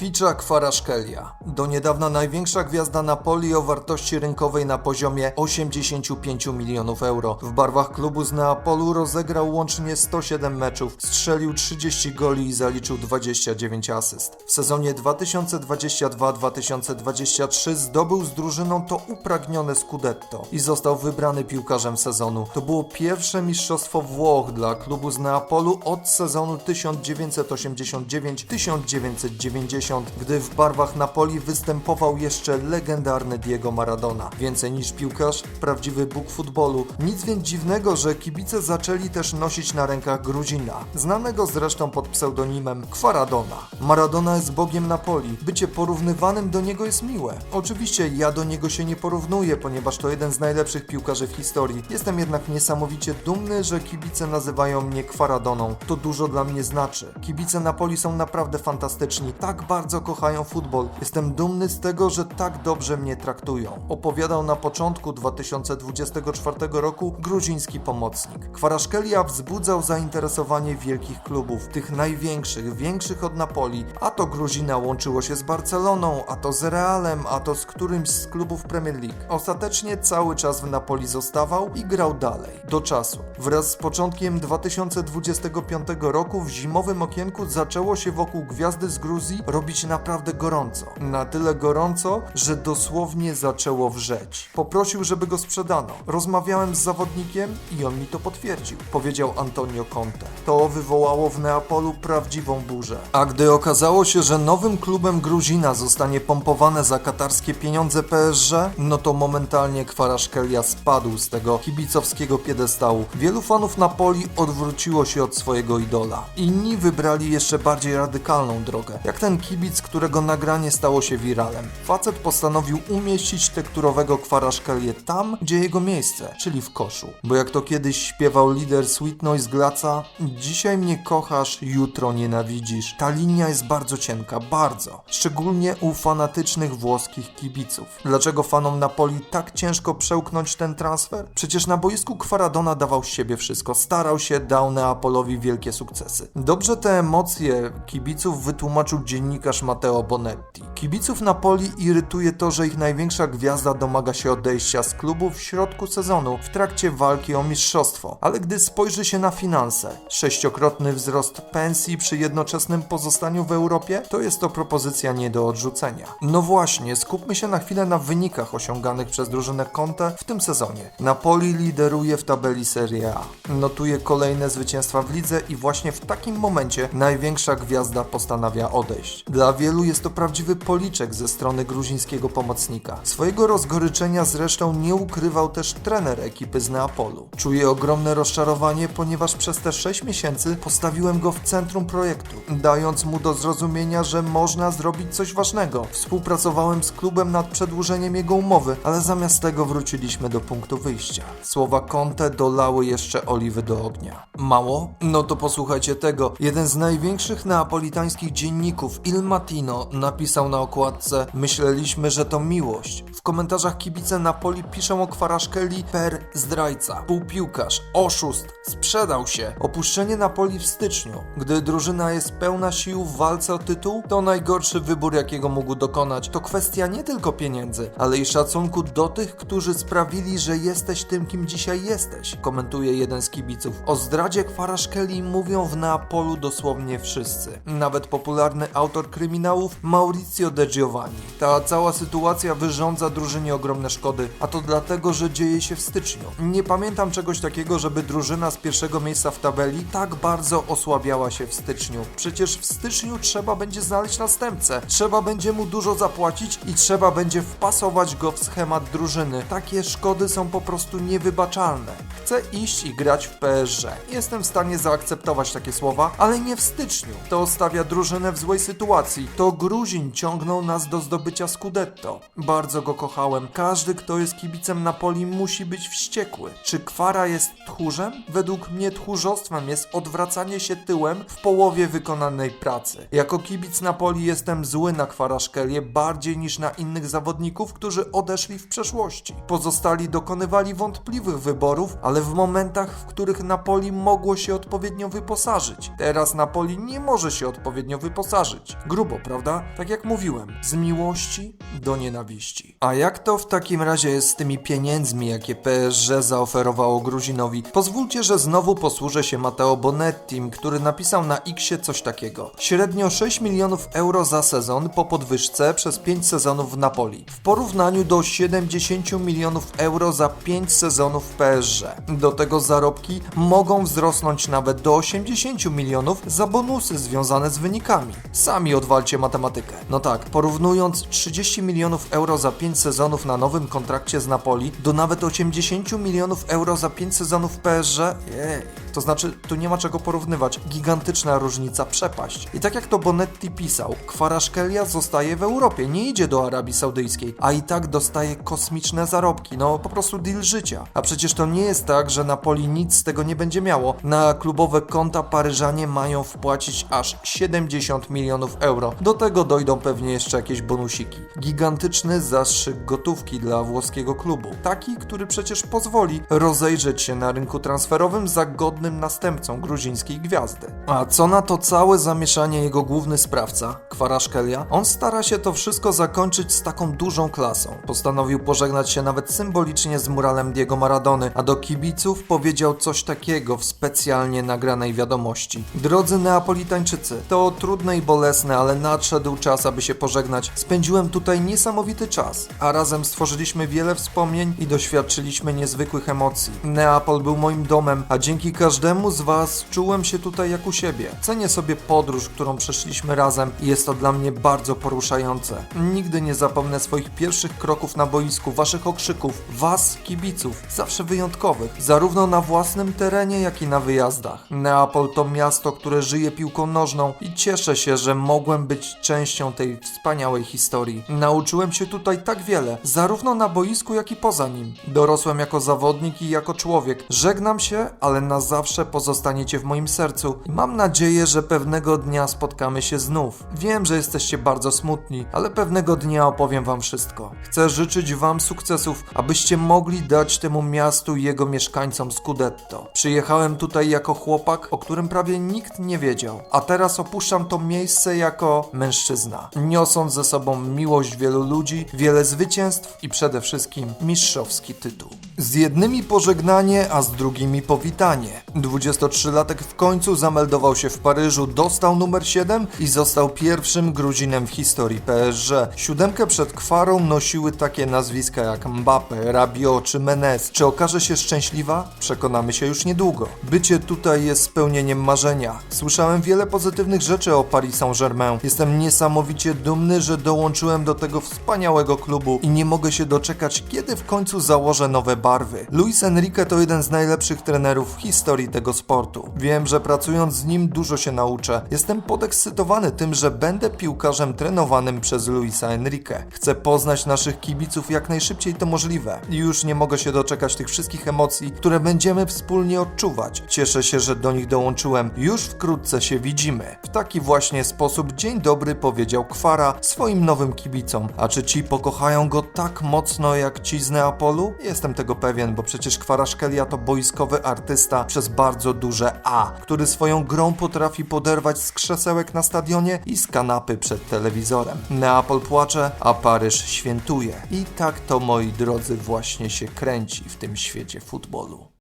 Kotwicza Kwaraszkelia. Do niedawna największa gwiazda Napoli o wartości rynkowej na poziomie 85 milionów euro. W barwach klubu z Neapolu rozegrał łącznie 107 meczów, strzelił 30 goli i zaliczył 29 asyst. W sezonie 2022-2023 zdobył z drużyną to upragnione Scudetto i został wybrany piłkarzem sezonu. To było pierwsze mistrzostwo Włoch dla klubu z Neapolu od sezonu 1989-1990, gdy w barwach Napoli występował jeszcze legendarny Diego Maradona. Więcej niż piłkarz, prawdziwy bóg futbolu. Nic więc dziwnego, że kibice zaczęli też nosić na rękach Gruzina, znanego zresztą pod pseudonimem Kwaradona. Maradona jest bogiem Napoli. Bycie porównywanym do niego jest miłe. Oczywiście ja do niego się nie porównuję, ponieważ to jeden z najlepszych piłkarzy w historii. Jestem jednak niesamowicie dumny, że kibice nazywają mnie Kwaradoną. To dużo dla mnie znaczy. Kibice Napoli są naprawdę fantastyczni, tak bardzo kochają futbol. Jestem dumny z tego, że tak dobrze mnie traktują. Opowiadał na początku 2024 roku gruziński pomocnik. Kwaraszkelia wzbudzał zainteresowanie wielkich klubów, tych największych, większych od Napoli. A to Gruzina łączyło się z Barceloną, a to z Realem, a to z którymś z klubów Premier League. Ostatecznie cały czas w Napoli zostawał i grał dalej, do czasu. Wraz z początkiem 2025 roku w zimowym okienku zaczęło się wokół gwiazdy z Gruzji robić naprawdę gorąco. Na tyle gorąco, że dosłownie zaczęło wrzeć. Poprosił, żeby go sprzedano. Rozmawiałem z zawodnikiem i on mi to potwierdził, powiedział Antonio Conte. To wywołało w Neapolu prawdziwą burzę. A gdy okazało się, że nowym klubem Gruzina zostanie pompowane za katarskie pieniądze PSG, no to momentalnie Kwaraszkelia spadł z tego kibicowskiego piedestału. Wielu fanów Napoli odwróciło się od swojego idola. Inni wybrali jeszcze bardziej radykalną drogę, jak ten kibic, którego nagranie stało się wiralem. Facet postanowił umieścić tekturowego Kwaraszkelię tam, gdzie jego miejsce, czyli w koszu. Bo jak to kiedyś śpiewał lider Sweet Noise Glaca, dzisiaj mnie kochasz, jutro nienawidzisz. Ta linia jest bardzo cienka, bardzo. Szczególnie u fanatycznych włoskich kibiców. Dlaczego fanom Napoli tak ciężko przełknąć ten transfer? Przecież na boisku Kwaradona dawał z siebie wszystko, starał się, dał Neapolowi wielkie sukcesy. Dobrze te emocje kibiców wytłumaczył Matteo Bonetti. Kibiców Napoli irytuje to, że ich największa gwiazda domaga się odejścia z klubu w środku sezonu w trakcie walki o mistrzostwo. Ale gdy spojrzy się na finanse, sześciokrotny wzrost pensji przy jednoczesnym pozostaniu w Europie, to jest to propozycja nie do odrzucenia. No właśnie, skupmy się na chwilę na wynikach osiąganych przez drużynę Conte w tym sezonie. Napoli lideruje w tabeli Serie A. Notuje kolejne zwycięstwa w lidze i właśnie w takim momencie największa gwiazda postanawia odejść. Dla wielu jest to prawdziwy policzek ze strony gruzińskiego pomocnika. Swojego rozgoryczenia zresztą nie ukrywał też trener ekipy z Neapolu. Czuję ogromne rozczarowanie, ponieważ przez te 6 miesięcy postawiłem go w centrum projektu, dając mu do zrozumienia, że można zrobić coś ważnego. Współpracowałem z klubem nad przedłużeniem jego umowy, ale zamiast tego wróciliśmy do punktu wyjścia. Słowa Conte dolały jeszcze oliwy do ognia. Mało? No to posłuchajcie tego. Jeden z największych neapolitańskich dzienników, Il Mattino, napisał na okładce Myśleliśmy, że to miłość. W komentarzach kibice Napoli piszą o Kwaraszkeli per zdrajca, półpiłkarz, oszust, sprzedał się. Opuszczenie Napoli w styczniu, gdy drużyna jest pełna sił w walce o tytuł, to najgorszy wybór, jakiego mógł dokonać. To kwestia nie tylko pieniędzy, ale i szacunku do tych, którzy sprawili, że jesteś tym, kim dzisiaj jesteś, komentuje jeden z kibiców. O zdradzie Kwaraszkeli mówią w Neapolu dosłownie wszyscy. Nawet popularny autor kryminałów Maurizio De Giovanni. Ta cała sytuacja wyrządza drużynie ogromne szkody, a to dlatego, że dzieje się w styczniu. Nie pamiętam czegoś takiego, żeby drużyna z pierwszego miejsca w tabeli tak bardzo osłabiała się w styczniu. Przecież w styczniu trzeba będzie znaleźć następcę, trzeba będzie mu dużo zapłacić i trzeba będzie wpasować go w schemat drużyny. Takie szkody są po prostu niewybaczalne. Chcę iść i grać w PSG. Jestem w stanie zaakceptować takie słowa, ale nie w styczniu. To stawia drużynę w złej sytuacji. To Gruzin ciągnął nas do zdobycia Scudetto. Bardzo go kochałem. Każdy, kto jest kibicem Napoli, musi być wściekły. Czy Kwara jest tchórzem? Według mnie tchórzostwem jest odwracanie się tyłem w połowie wykonanej pracy. Jako kibic Napoli jestem zły na Kwaraszkelię bardziej niż na innych zawodników, którzy odeszli w przeszłości. Pozostali dokonywali wątpliwych wyborów, ale w momentach, w których Napoli mogło się odpowiednio wyposażyć. Teraz Napoli nie może się odpowiednio wyposażyć. Grubo, prawda? Tak jak mówiłem, z miłości do nienawiści. A jak to w takim razie jest z tymi pieniędzmi, jakie PSG zaoferowało Gruzinowi? Pozwólcie, że znowu posłużę się Matteo Bonettim, który napisał na Xie coś takiego. Średnio 6 milionów euro za sezon po podwyżce przez 5 sezonów w Napoli. W porównaniu do 70 milionów euro za 5 sezonów w PSG. Do tego zarobki mogą wzrosnąć nawet do 80 milionów za bonusy związane z wynikami. Sami odwalcie matematykę. No tak, porównując 30 milionów euro za 5 sezonów na nowym kontrakcie z Napoli do nawet 80 milionów euro za 5 sezonów w PSG, jej. To znaczy, tu nie ma czego porównywać. Gigantyczna różnica, przepaść. I tak jak to Bonetti pisał, Kwaraszkelia zostaje w Europie, nie idzie do Arabii Saudyjskiej, a i tak dostaje kosmiczne zarobki. No, po prostu deal życia. A przecież to nie jest tak, że Napoli nic z tego nie będzie miało. Na klubowe konta Paryżanie mają wpłacić aż 70 milionów euro. Do tego dojdą pewnie jeszcze jakieś bonusiki. Gigantyczny zastrzyk gotówki dla włoskiego klubu. Taki, który przecież pozwoli rozejrzeć się na rynku transferowym za godnym następcą gruzińskiej gwiazdy. A co na to całe zamieszanie jego główny sprawca, Kwaraszkelia? On stara się to wszystko zakończyć z taką dużą klasą. Postanowił pożegnać się nawet symbolicznie z muralem Diego Maradony, a do kibiców powiedział coś takiego w specjalnie nagranej wiadomości. Drodzy Neapolitańczycy, to trudne i bolesne, ale nadszedł czas, aby się pożegnać. Spędziłem tutaj niesamowity czas, a razem stworzyliśmy wiele wspomnień i doświadczyliśmy niezwykłych emocji. Neapol był moim domem, a dzięki każdemu z Was czułem się tutaj jak u siebie. Cenię sobie podróż, którą przeszliśmy razem i jest to dla mnie bardzo poruszające. Nigdy nie zapomnę swoich pierwszych kroków na boisku, Waszych okrzyków, Was, kibiców, zawsze wyjątkowych, zarówno na własnym terenie, jak i na wyjazdach. Neapol to miasto, które żyje piłką nożną i cieszę się, że mogłem być częścią tej wspaniałej historii. Nauczyłem się tutaj tak wiele, zarówno na boisku, jak i poza nim. Dorosłem jako zawodnik i jako człowiek. Żegnam się, ale na zawsze pozostaniecie w moim sercu i mam nadzieję, że pewnego dnia spotkamy się znów. Wiem, że jesteście bardzo smutni, ale pewnego dnia opowiem wam wszystko. Chcę życzyć wam sukcesów, abyście mogli dać temu miastu i jego mieszkańcom Scudetto. Przyjechałem tutaj jako chłopak, o którym prawie nikt nie wiedział, a teraz opuszczam to miejsce jako mężczyzna, niosąc ze sobą miłość wielu ludzi, wiele zwycięstw i przede wszystkim mistrzowski tytuł. Z jednymi pożegnanie, a z drugimi powitanie. 23-latek w końcu zameldował się w Paryżu, dostał numer 7 i został pierwszym Gruzinem w historii PSG. Siódemkę przed Kwarą nosiły takie nazwiska jak Mbappe, Rabiot czy Menez. Czy okaże się szczęśliwa? Przekonamy się już niedługo. Bycie tutaj jest spełnieniem marzenia. Słyszałem wiele pozytywnych rzeczy o Paris Saint-Germain. Jestem niesamowicie dumny, że dołączyłem do tego wspaniałego klubu i nie mogę się doczekać, kiedy w końcu założę nowe barwy. Luis Enrique to jeden z najlepszych trenerów w historii tego sportu. Wiem, że pracując z nim dużo się nauczę. Jestem podekscytowany tym, że będę piłkarzem trenowanym przez Luisa Enrique. Chcę poznać naszych kibiców jak najszybciej to możliwe. Już nie mogę się doczekać tych wszystkich emocji, które będziemy wspólnie odczuwać. Cieszę się, że do nich dołączyłem. Już wkrótce się widzimy. W taki właśnie sposób dzień dobry powiedział Kwara swoim nowym kibicom. A czy ci pokochają go tak mocno jak ci z Neapolu? Jestem tego pewien, bo przecież Kwaraszkelia to boiskowy artysta przez bardzo duże A, który swoją grą potrafi poderwać z krzesełek na stadionie i z kanapy przed telewizorem. Neapol płacze, a Paryż świętuje. I tak to, moi drodzy, właśnie się kręci w tym świecie futbolu.